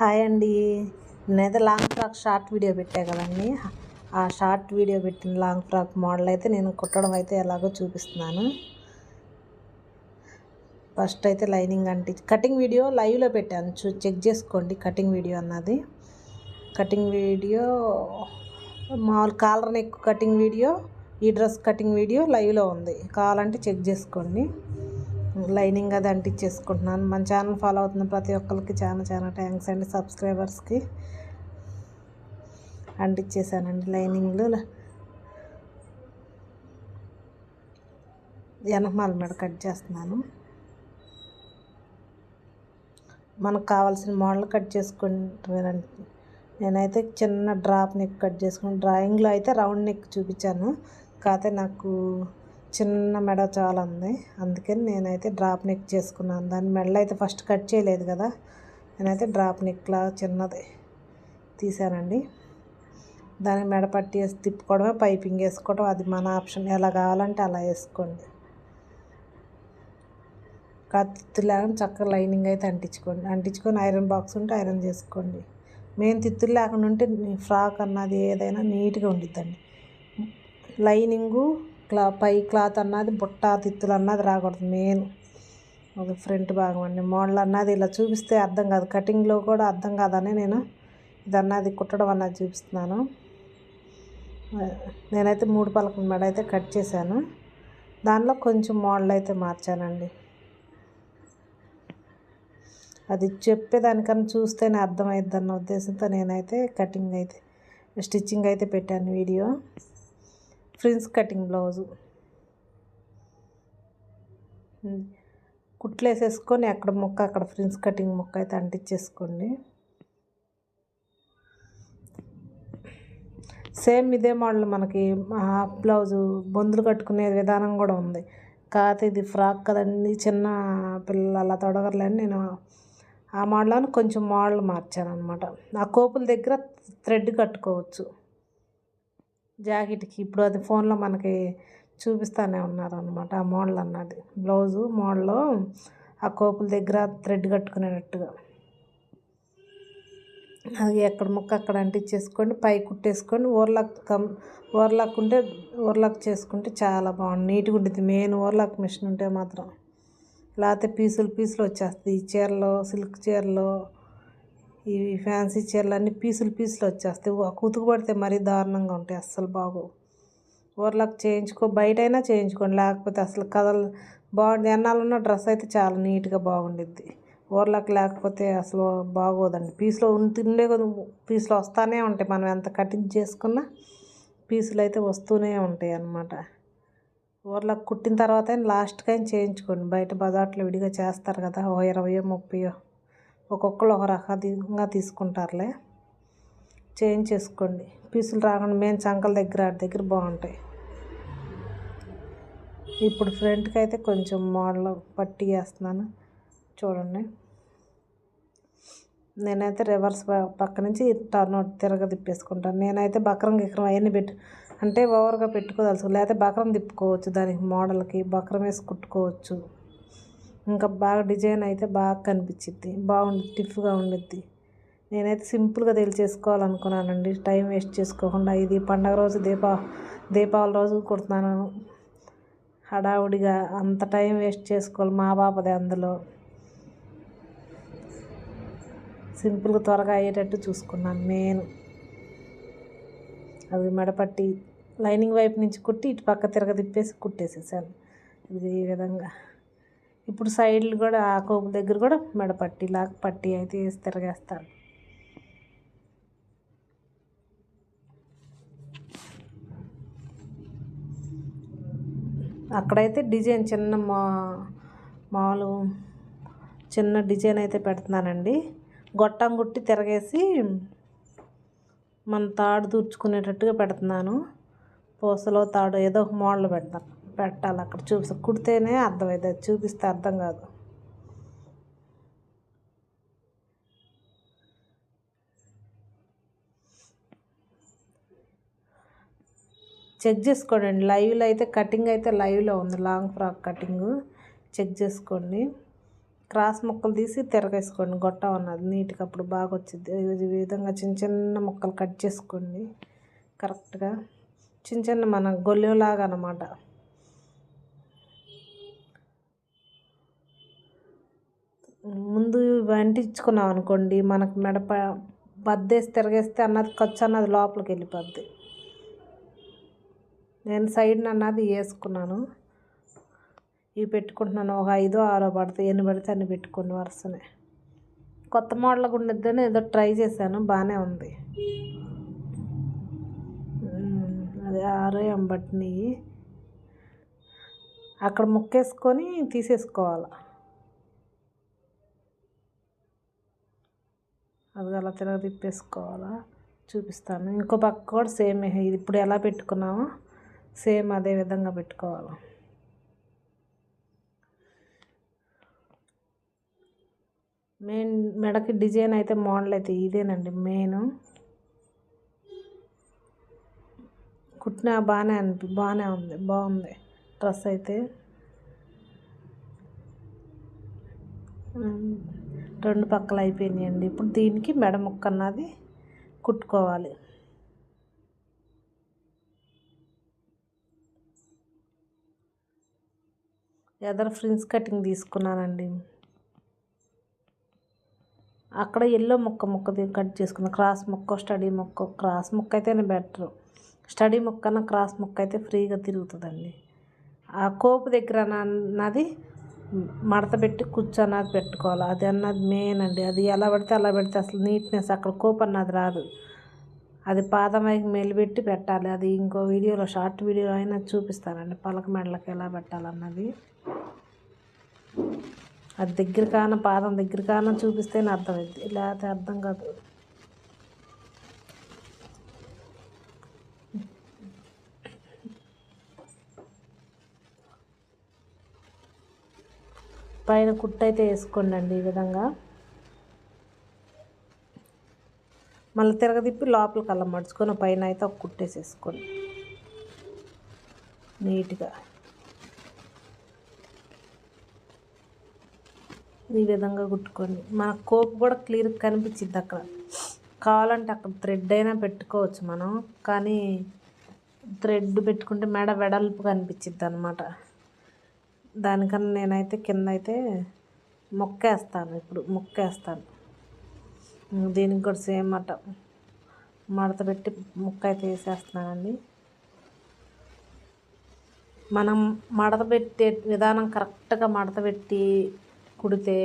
Hi అండి. నేనైతే long frock short video పెట్టా కదండి. ఆ షార్ట్ వీడియో పెట్టిన లాంగ్ ఫ్రాక్ మోడల్ అయితే నేను కుట్టడం అయితే ఎలాగో చూపిస్తున్నాను. ఫస్ట్ అయితే లైనింగ్ అంటే కటింగ్ వీడియో లైవ్లో పెట్టాను. చూ చెక్ చేసుకోండి కటింగ్ వీడియో అన్నది. కటింగ్ వీడియో మామూలు కాలర్ నెక్ కటింగ్ వీడియో ఈ డ్రెస్ కటింగ్ వీడియో లైవ్లో ఉంది. కావాలంటే చెక్ చేసుకోండి. లైనింగ్ అది అంటించేసుకుంటున్నాను. మన ఛానల్ ఫాలో అవుతున్న ప్రతి ఒక్కరికి చాలా చాలా థ్యాంక్స్ అండి సబ్స్క్రైబర్స్కి. అంటించేసానండి లైనింగ్లు. వెనకమాల మీద కట్ చేస్తున్నాను. మనకు కావాల్సిన మోడల్ కట్ చేసుకుంటానండి నేనైతే చిన్న డ్రాప్ నెక్ కట్ చేసుకుని డ్రాయింగ్లో అయితే రౌండ్ నెక్ చూపించాను. కాకపోతే నాకు చిన్న మెడ చాలా ఉంది అందుకని నేనైతే డ్రాప్ నెక్ చేసుకున్నాను. దాని మెడలో అయితే ఫస్ట్ కట్ చేయలేదు కదా. నేనైతే డ్రాప్ నెక్లా చిన్నది తీసానండి దాని మెడ పట్టి వేసి తిప్పుకోవడమే పైపింగ్ వేసుకోవడం అది మన ఆప్షన్. ఎలా కావాలంటే అలా వేసుకోండి. కత్తి లేకుండా చక్కగా లైనింగ్ అయితే అంటించుకోండి. అంటించుకొని ఐరన్ బాక్స్ ఉంటే ఐరన్ చేసుకోండి. మెయిన్ తిత్తులు లేకుండా ఉంటే ఫ్రాక్ అన్నది ఏదైనా నీట్గా ఉండిద్దండి. లైనింగు క్లా పై క్లాత్ అన్నది బుట్ట తిత్తులు అన్నది రాకూడదు మెయిన్. అది ఫ్రంట్ భాగం అండి. మోడల్ అన్నది ఇలా చూపిస్తే అర్థం కాదు. కటింగ్లో కూడా అర్థం కాదని నేను ఇది అన్నది కుట్టడం అన్నది చూపిస్తున్నాను. నేనైతే మూడు పలకల మెడ అయితే కట్ చేశాను. దానిలో కొంచెం మోడల్ అయితే మార్చానండి. అది చెప్పేదానికన్నా చూస్తేనే అర్థమైద్ది ఉద్దేశంతో నేనైతే కటింగ్ అయితే స్టిచ్చింగ్ అయితే పెట్టాను వీడియో. ఫ్రిన్స్ cutting blouse. కుట్లు వేసేసుకొని అక్కడ మొక్క అక్కడ ఫ్రిన్స్ కటింగ్ మొక్క అయితే అంటించేసుకోండి. సేమ్ ఇదే మోడల్ మనకి హాఫ్ బ్లౌజు బొందులు కట్టుకునే విధానం కూడా ఉంది. కాకపోతే ఇది ఫ్రాక్ కదండి చిన్న పిల్లలు అలా నేను ఆ మోడల్ కొంచెం మోడల్ మార్చాను అనమాట ఆ కోపుల దగ్గర థ్రెడ్ కట్టుకోవచ్చు. జాకెట్కి ఇప్పుడు అది ఫోన్లో మనకి చూపిస్తూనే ఉన్నారు అనమాట ఆ మోడల్ అన్నది. బ్లౌజు మోడల్ ఆ కోపుల దగ్గర థ్రెడ్ కట్టుకునేటట్టుగా. అది ఎక్కడ ముక్క అక్కడ అంటించేసుకోండి పై కుట్టేసుకొని ఓర్లాక్ కమ్ ఓవర్లాక్ ఉంటే ఓర్లాక్ చేసుకుంటే చాలా బాగుంది నీట్గా ఉంటుంది మెయిన్ ఓవర్లాక్ మిషన్ ఉంటే మాత్రం. లేకపోతే పీసులు పీసులు వచ్చేస్తాయి. ఈ చీరలో సిల్క్ చీరలో ఈ ఫ్యాన్సీ చీరలు అన్నీ పీసులు పీసులు వచ్చేస్తాయి. కుతుకు పడితే మరీ దారుణంగా ఉంటాయి అస్సలు బాగోవు. ఓవర్లాక్ చేయించుకో బయట అయినా చేయించుకోండి. లేకపోతే అసలు కథలు బాగుంది ఎన్నాళ్ళున్న డ్రెస్ అయితే చాలా నీట్గా బాగుండిద్ది. ఓవర్లాక్ లేకపోతే అసలు బాగోదండి. పీసులో ఉంటుండే పీసులు వస్తూనే ఉంటాయి. మనం ఎంత కటింగ్ చేసుకున్నా పీసులు అయితే వస్తూనే ఉంటాయి అన్నమాట. ఓవర్లాక్ కుట్టిన తర్వాత లాస్ట్కి అయినా చేయించుకోండి. బయట బజార్లో విడిగా చేస్తారు కదా ఓ ఇరవయో ముప్పయో. ఒక్కొక్కరు ఒక రకంగా తీసుకుంటారులే. చేంజ్ చేసుకోండి. పీసులు రాకుండా మేము చంకల దగ్గర ఆడి దగ్గర బాగుంటాయి. ఇప్పుడు ఫ్రంట్కి అయితే కొంచెం మోడల్ పట్టి వేస్తున్నాను. చూడండి. నేనైతే రివర్స్ పక్క నుంచి టర్న్ తిరగ తిప్పేసుకుంటాను. నేనైతే బక్రం గిక్రం అవన్నీ పెట్టు అంటే ఓవర్గా పెట్టుకోదలుసు లేకపోతే బక్రం తిప్పుకోవచ్చు దానికి మోడల్కి. బక్రం వేసి కుట్టుకోవచ్చు. ఇంకా బాగా డిజైన్ అయితే బాగా కనిపించిద్ది. బాగుంది టిఫ్గా ఉండిద్ది. నేనైతే సింపుల్గా తెలియచేసుకోవాలనుకున్నానండి టైం వేస్ట్ చేసుకోకుండా ఇది పండగ రోజు దీపా దీపావళి రోజు కుడుతున్నాను. హడావుడిగా అంత టైం వేస్ట్ చేసుకోవాలి మా పాపదే అందులో. సింపుల్గా త్వరగా అయ్యేటట్టు చూసుకున్నాను నేను. అది మెడపట్టి లైనింగ్ వైపు నుంచి కుట్టి ఇటు పక్క తిరగ తిప్పేసి కుట్టేసేసాను. ఇది ఈ విధంగా. ఇప్పుడు సైడ్లు కూడా ఆ కోపు దగ్గర కూడా మెడపట్టి లాగా పట్టి అయితే వేసి తిరగేస్తాను అక్కడైతే డిజైన్ చిన్న మా మామూలు చిన్న డిజైన్ అయితే పెడుతున్నానండి. గొట్టం గుట్టి తిరగేసి మన తాడు దూర్చుకునేటట్టుగా పెడుతున్నాను. పూసలో తాడు ఏదో ఒక మోడల్ పెడతాను. పెట్టాలి అక్కడ చూపిస్తా. కుడితేనే అర్థమవుతుంది చూపిస్తే అర్థం కాదు. చెక్ చేసుకోండి. లైవ్లో అయితే కటింగ్ అయితే లైవ్లో ఉంది. Long frock cutting. చెక్ చేసుకోండి. క్రాస్ ముక్కలు తీసి తిరగేసుకోండి. గొట్ట ఉన్నది. నీట్గా అప్పుడు బాగా వచ్చింది ఈ విధంగా చిన్న చిన్న ముక్కలు కట్ చేసుకోండి. కరెక్ట్గా. చిన్న చిన్న మన గొల్లెలాగా అనమాట ముందు వంటించుకున్నాం అనుకోండి మనకు మెడప బద్దేసి తిరగేస్తే అన్నది ఖర్చు అన్నది లోపలికి వెళ్ళిపోద్ది. నేను సైడ్ అన్నది వేసుకున్నాను. ఇవి పెట్టుకుంటున్నాను. ఒక ఐదో ఆరో పడితే ఎన్ని పడితే అన్ని పెట్టుకుని వరుసనే. కొత్త మోడల్గా ఉండొద్దని ఏదో ట్రై చేశాను. బాగానే ఉంది. అదే ఆరో ఏం అక్కడ ముక్కేసుకొని తీసేసుకోవాలి. అవి అలా తిరగ తిప్పేసుకోవాలా? చూపిస్తాను. ఇంకో పక్క కూడా సేమ్. ఇది ఇప్పుడు ఎలా పెట్టుకున్నామో సేమ్ అదే విధంగా పెట్టుకోవాలి. మెయిన్ మెడకి డిజైన్ అయితే మోడల్ అయితే ఇదేనండి మెయిన్. కుట్టిన బాగానే అనిపి బాగానే ఉంది. బాగుంది డ్రెస్ అయితే. రెండు పక్కలు అయిపోయినాయండి. ఇప్పుడు దీనికి మెడ ముక్క అన్నది కుట్టుకోవాలి. ఎదర ఫ్రిన్స్ కటింగ్ తీసుకున్నానండి. అక్కడ ఎల్లో ముక్క ముక్క కట్ చేసుకున్నాను క్రాస్ ముక్క స్టడీ ముక్క క్రాస్ ముక్క అయితేనే బెటర్. స్టడీ ముక్కన క్రాస్ ముక్క అయితే ఫ్రీగా తిరుగుతుందండి. ఆ కోపు దగ్గర అన్నది మడత పెట్టి కూర్చో పెట్టుకోవాలి. అది అన్నది మెయిన్ అండి. అది ఎలా పెడితే అలా పెడితే అసలు నీట్నెస్ అక్కడ కోపు అన్నది రాదు. అది పాదమైకి మెలిపెట్టి పెట్టాలి. అది ఇంకో వీడియోలో షార్ట్ వీడియో అయినా చూపిస్తానండి. పలక మెడలకి ఎలా పెట్టాలన్నది. అది దగ్గర కాన పాదం దగ్గర కాన చూపిస్తేనే అర్థమైంది లేకపోతే అర్థం కాదు. పైన కుట్టు అయితే వేసుకోండి అండి ఈ విధంగా. మళ్ళీ తిరగదిప్పి లోపలికి అలా మడుచుకొని పైన అయితే ఒక కుట్టేసేసుకోండి నీట్గా. ఈ విధంగా కుట్టుకోండి. మన కోపు కూడా క్లియర్గా కనిపించింది అక్కడ. కావాలంటే అక్కడ థ్రెడ్ అయినా పెట్టుకోవచ్చు మనం కానీ థ్రెడ్ పెట్టుకుంటే మెడ వెడల్పు కనిపించిద్ది అనమాట దానికన్నా నేనైతే కింద అయితే మొక్కేస్తాను ఇప్పుడు మొక్కేస్తాను. దీనికి కూడా సేమ్ అట. మడత పెట్టి ముక్క అయితే వేసేస్తున్నానండి. మనం మడత పెట్టే విధానం కరెక్ట్గా మడత పెట్టి కుడితే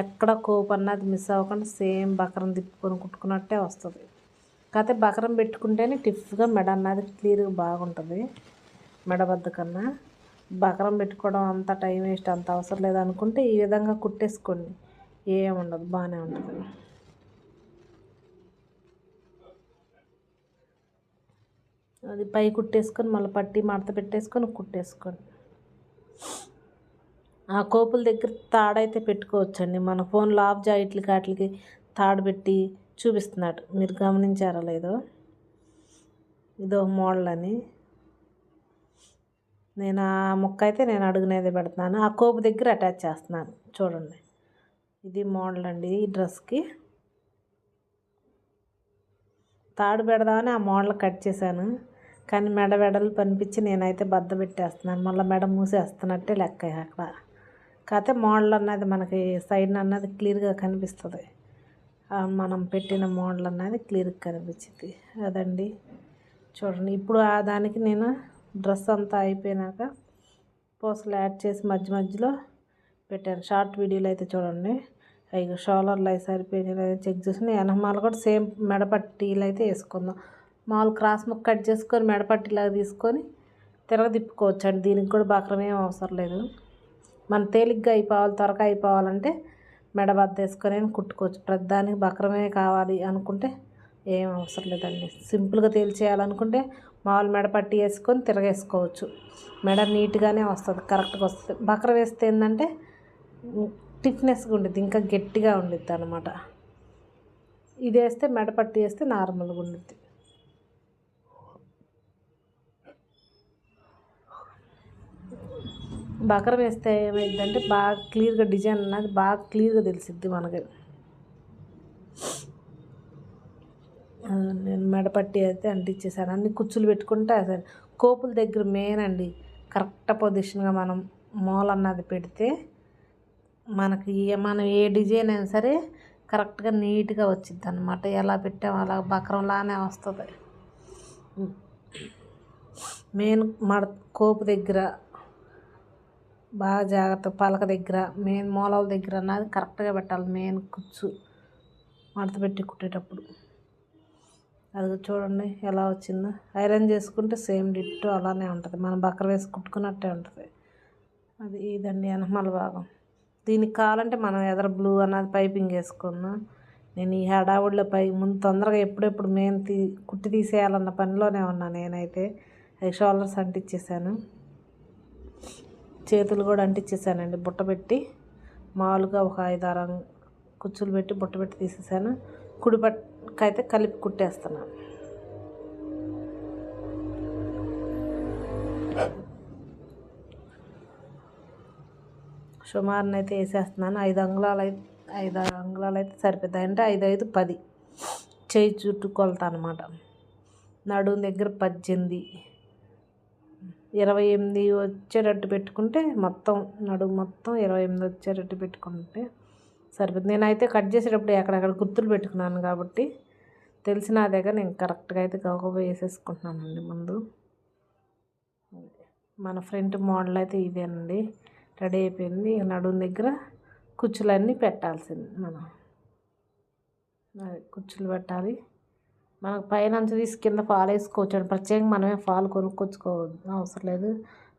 ఎక్కడ కోపు అన్నది మిస్ అవ్వకుండా సేమ్ బకరం తిప్పుకొని కుట్టుకున్నట్టే వస్తుంది. కాకపోతే బకరం పెట్టుకుంటేనే టిఫ్గా మెడ అన్నది క్లియర్గా బాగుంటుంది మెడ బద్ద కన్నా బకరం పెట్టుకోవడం అంత టైం వేస్ట్ అంత అవసరం లేదు అనుకుంటే ఈ విధంగా కుట్టేసుకోండి. ఏముండదు బాగానే ఉంటుంది. అది పై కుట్టేసుకొని మళ్ళీ పట్టి మడత పెట్టేసుకొని కుట్టేసుకోండి. ఆ కోపుల దగ్గర తాడైతే పెట్టుకోవచ్చండి. మన ఫోన్లో ఆఫ్ జాయిట్లకి వాటికి తాడు పెట్టి చూపిస్తున్నాడు మీరు గమనించారా లేదో? ఇదో మోడల్ అని. నేను ఆ ముక్క అయితే నేను అడుగునేది పెడుతున్నాను ఆ కోపు దగ్గర అటాచ్ చేస్తున్నాను. చూడండి. ఇది మోడల్ అండి ఈ డ్రెస్కి తాడు పెడదామని ఆ మోడల్ కట్ చేశాను. కానీ మెడ వెడలు పనిపించి నేనైతే బద్ద పెట్టేస్తున్నాను. మళ్ళీ మెడ మూసేస్తున్నట్టే లెక్క అక్కడ. కాకపోతే మోడల్ అన్నది మనకి సైడ్ అన్నది క్లియర్గా కనిపిస్తుంది. మనం పెట్టిన మోడల్ అన్నది క్లియర్గా కనిపించింది. అదండి. చూడండి. ఇప్పుడు ఆ దానికి నేను డ్రెస్ అంతా అయిపోయినాక పోసలు యాడ్ చేసి మధ్య మధ్యలో పెట్టాను. షార్ట్ వీడియోలు అయితే చూడండి. అవి షోలర్లు అవి సరిపోయినాయి చెక్ చేసి వెనకమాల కూడా సేమ్ మెడపట్టీలు అయితే వేసుకుందాం. మామూలు క్రాస్ ముక్క కట్ చేసుకొని మెడపట్టిలాగా తీసుకొని తిరగ అండి దీనికి కూడా బక్రమేం అవసరం లేదు. మన తేలిగ్గా అయిపోవాలి త్వరగా అయిపోవాలంటే మెడబద్ద వేసుకొని కుట్టుకోవచ్చు. ప్రతిదానికి బక్రమే కావాలి అనుకుంటే ఏం అవసరం లేదండి. సింపుల్గా తేల్చేయాలనుకుంటే మామూలు మెడ పట్టి వేసుకొని తిరగేసుకోవచ్చు. మెడ నీట్గానే వస్తుంది కరెక్ట్గా వస్తుంది. బకర వేస్తే ఏంటంటే టిఫ్నెస్గా ఉండిద్ది ఇంకా గట్టిగా ఉండిద్ది అనమాట ఇది వేస్తే మెడ పట్టి వేస్తే నార్మల్గా ఉండిద్ది. బకరం వేస్తే ఏమైందంటే బాగా క్లియర్గా డిజైన్ అన్నది బాగా క్లియర్గా తెలిసిద్ది మనకి. నేను మెడపట్టి అయితే అంటించేసాను అన్ని కుచ్చులు పెట్టుకుంటే అసలు కోపుల దగ్గర మెయిన్ అండి. కరెక్ట్ పొజిషన్గా మనం మూల అన్నది పెడితే మనకి మనం ఏ డిజైన్ అయినా సరే కరెక్ట్గా నీట్గా వచ్చింది అనమాట ఎలా పెట్టామో అలా బకరంలానే వస్తుంది. మెయిన్ మడ కోపు దగ్గర బాగా జాగ్రత్త పలక దగ్గర మెయిన్ మూలల దగ్గర అన్నది కరెక్ట్గా పెట్టాలి. మెయిన్ కుచ్చు మడత పెట్టి కుట్టేటప్పుడు. అది చూడండి ఎలా వచ్చిందో. ఐరన్ చేసుకుంటే సేమ్ డిట్టు అలానే ఉంటుంది. మనం బక్కర వేసి కుట్టుకున్నట్టే ఉంటుంది. అది ఇదండి వెనకమాల భాగం. దీనికి కావాలంటే మనం ఎదర బ్లూ అన్నది పైపింగ్ వేసుకుందాం. నేను ఈ హడావుడిలో పై ముందు తొందరగా ఎప్పుడెప్పుడు మేము తీ కుట్టి తీసేయాలన్న పనిలోనే ఉన్నా నేనైతే. అవి షోల్డర్స్ అంటించేసాను చేతులు కూడా అంటించేసానండి బుట్ట పెట్టి మామూలుగా ఒక ఐదు కుచ్చులు పెట్టి బుట్ట పెట్టి తీసేసాను. కుడి అయితే కలిపి కుట్టేస్తున్నాను. సుమారుని అయితే వేసేస్తున్నాను. ఐదు అంగుళాలు అయితే ఐదు అంగుళాలు అయితే సరిపోతాయి అంటే ఐదు ఐదు పది. చేయి చుట్టూ కొలత అనమాట నడుము దగ్గర పద్దెనిమిది. ఇరవై ఎనిమిది వచ్చేటట్టు పెట్టుకుంటే మొత్తం నడుము మొత్తం ఇరవై ఎనిమిది వచ్చేటట్టు పెట్టుకుంటే సరిపోతుంది. నేనైతే కట్ చేసేటప్పుడు ఎక్కడెక్కడ గుర్తులు పెట్టుకున్నాను కాబట్టి తెలిసిన దగ్గర నేను కరెక్ట్గా అయితే గౌగవ వేసేసుకుంటున్నానండి ముందు. మన ఫ్రంట్ మోడల్ అయితే ఇదేనండి రెడీ అయిపోయింది. నడుము దగ్గర కుచ్చులన్నీ పెట్టాల్సింది మనం. కుచ్చులు పెట్టాలి. మనకు పైన అంచు తీసి కింద ఫాల్ వేసుకోవచ్చు ప్రత్యేకంగా మనమే ఫాల్ కొనుక్కొచ్చుకో అవసరం లేదు.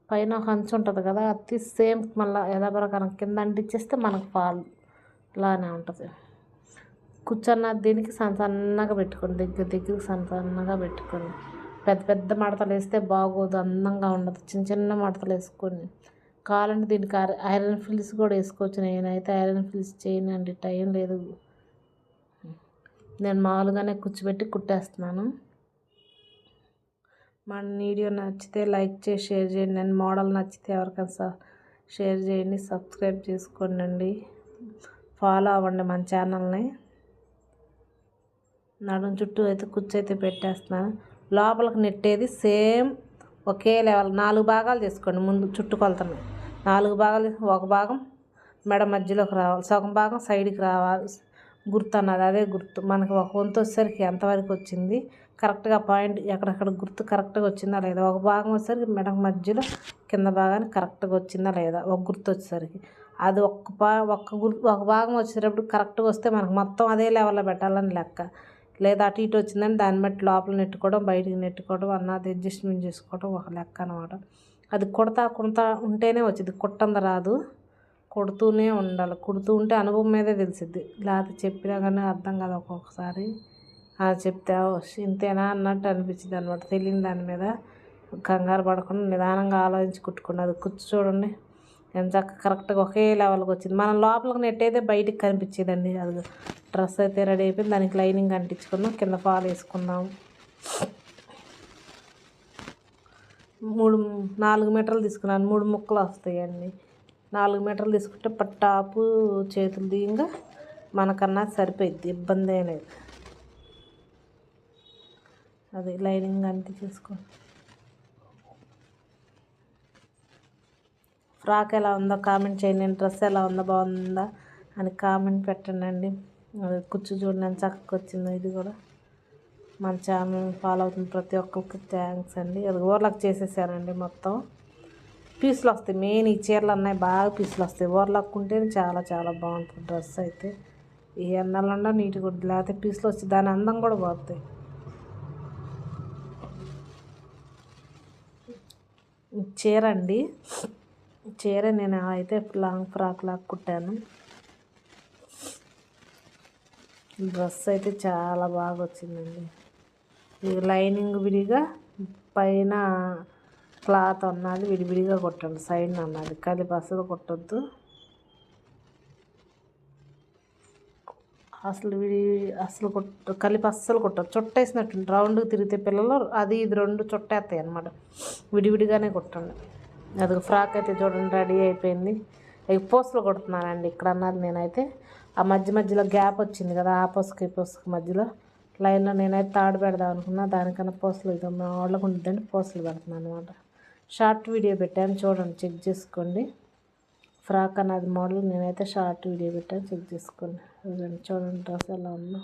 పైన ఒక అంచు ఉంటుంది కదా అది సేమ్ మళ్ళీ యథాప్రకారం కింద అంటించేస్తే మనకు ఫాల్ లానే ఉంటుంది. కూర్చున్న దీనికి సన్న సన్నగా పెట్టుకోండి దగ్గర దగ్గరికి సన్న సన్నగా పెట్టుకోండి. పెద్ద పెద్ద మడతలు వేస్తే బాగోదు అందంగా ఉండదు. చిన్న చిన్న మడతలు వేసుకొని కావాలంటే దీనికి ఐరన్ ఫిల్స్ కూడా వేసుకోవచ్చు. నేనైతే ఐరన్ ఫిల్స్ చేయనండి టైం లేదు. నేను మామూలుగానే కూర్చోబెట్టి కుట్టేస్తున్నాను. మన వీడియో నచ్చితే లైక్ చేసి షేర్ చేయండి. నేను మోడల్ నచ్చితే ఎవరికైనా షేర్ చేయండి సబ్స్క్రైబ్ చేసుకోండి ఫాలో అవ్వండి మన ఛానల్ని. నడుం చుట్టూ అయితే కుర్చీ అయితే పెట్టేస్తున్నాను. లోపలికి నెట్టేది సేమ్ ఒకే లెవెల్. నాలుగు భాగాలు చేసుకోండి. ముందు చుట్టూ నాలుగు భాగాలు ఒక భాగం మెడ మధ్యలోకి రావాలి. సగం భాగం సైడ్కి రావాలి. గుర్తు అన్నది. అదే గుర్తు. మనకి ఒక వంతు వచ్చేసరికి ఎంతవరకు వచ్చింది? కరెక్ట్గా పాయింట్ ఎక్కడెక్కడ గుర్తు కరెక్ట్గా వచ్చిందా లేదా? ఒక భాగం వచ్చేసరికి మెడ మధ్యలో కింద భాగానికి కరెక్ట్గా వచ్చిందా లేదా? ఒక గుర్తు వచ్చేసరికి. అది ఒక్క పా ఒక్క గుర్తు ఒక భాగం వచ్చేటప్పుడు కరెక్ట్గా వస్తే మనకు మొత్తం అదే లెవెల్లో పెట్టాలని లెక్క. లేదా అటు ఇటు వచ్చిందని దాన్ని బట్టి లోపల నెట్టుకోవడం బయటికి నెట్టుకోవడం అన్నది అడ్జస్ట్మెంట్ చేసుకోవడం ఒక లెక్క అనమాట అది కుడతా కుడతా ఉంటేనే వచ్చింది. కుట్టంది రాదు. కొడుతూనే ఉండాలి. కుడుతూ ఉంటే అనుభవం మీదే తెలిసిద్ది. లేకపోతే చెప్పినా కానీ అర్థం కాదు ఒక్కొక్కసారి. చెప్తే ఇంతేనా అన్నట్టు అనిపించింది అనమాట తెలియని దాని మీద కంగారు పడకుండా నిదానంగా ఆలోచించి కుట్టుకున్నది. అది కుచ్చు చూడండి. ఎంత చక్కగా కరెక్ట్గా ఒకే లెవెల్కి వచ్చింది. మనం లోపలికి నెట్టయితే బయటికి కనిపించేదండి. అది డ్రెస్ అయితే రెడీ అయిపోయింది. దానికి లైనింగ్ అంటించుకుందాం కింద ఫాల్ వేసుకుందాం మూడు నాలుగు మీటర్లు తీసుకున్నాను. మూడు ముక్కలు వస్తాయండి. నాలుగు మీటర్లు తీసుకుంటే పట్టాపు చేతులు దిగంగా మనకన్నా సరిపోయిద్ది. ఇబ్బంది అనేది అది లైనింగ్ అంటించేసుకో ఫ్రాక్ ఎలా ఉందో కామెంట్ చేయండి డ్రెస్ ఎలా ఉందో బాగుందా అని కామెంట్ పెట్టండి అది కుచ్చు చూడండి చక్కగా వచ్చిందో ఇది కూడా. మన ఛానల్ ఫాలో అవుతున్న ప్రతి ఒక్కరికి థ్యాంక్స్ అండి. అది ఓవర్లాక్ చేసేసానండి మొత్తం. పీసులు వస్తాయి మెయిన్ ఈ చీరలు అన్నాయి బాగా పీసులు వస్తాయి. ఓవర్లాక్ ఉంటేనే చాలా చాలా బాగుంటుంది డ్రెస్ అయితే. ఈ ఎన్నెలన్నా నీట్గా లేకపోతే పీసులు వచ్చి దాని అందం కూడా పోతాయి. చీర అండి చీర నేను అయితే లాంగ్ ఫ్రాక్ లాగా కుట్టాను. డ్రెస్ అయితే చాలా బాగా వచ్చిందండి. ఇది లైనింగ్ విడిగా పైన క్లాత్ అన్నది విడివిడిగా కొట్టండి. సైడ్ అన్నది. కలిపి అసలు కొట్టద్దు. అసలు విడి అసలు కొట్ట కలిపి అస్సలు కొట్టదు చుట్టేసినట్టు రౌండ్కి తిరిగితే పిల్లలు అది ఇది రెండు చుట్టేస్తాయి అనమాట విడివిడిగానే కొట్టండి. అది ఫ్రాక్ అయితే చూడండి రెడీ అయిపోయింది. ఇక పోస్టులు కొడుతున్నానండి ఇక్కడ అన్నది నేనైతే. ఆ మధ్య మధ్యలో గ్యాప్ వచ్చింది కదా ఆ పోసుకు ఈ పోసుకు మధ్యలో. లైన్లో నేనైతే తాడు పెడదాం అనుకున్నా దానికన్నా పోస్టులు ఇది మా వాళ్ళకు ఉంటుందండి పోస్టులు పెడుతున్నాను అనమాట షార్ట్ వీడియో పెట్టాను చూడండి చెక్ చేసుకోండి. ఫ్రాక్ అన్నది మోడల్ నేనైతే షార్ట్ వీడియో పెట్టాను చెక్ చేసుకోండి. చూడండి డ్రెస్ ఎలా ఉందో.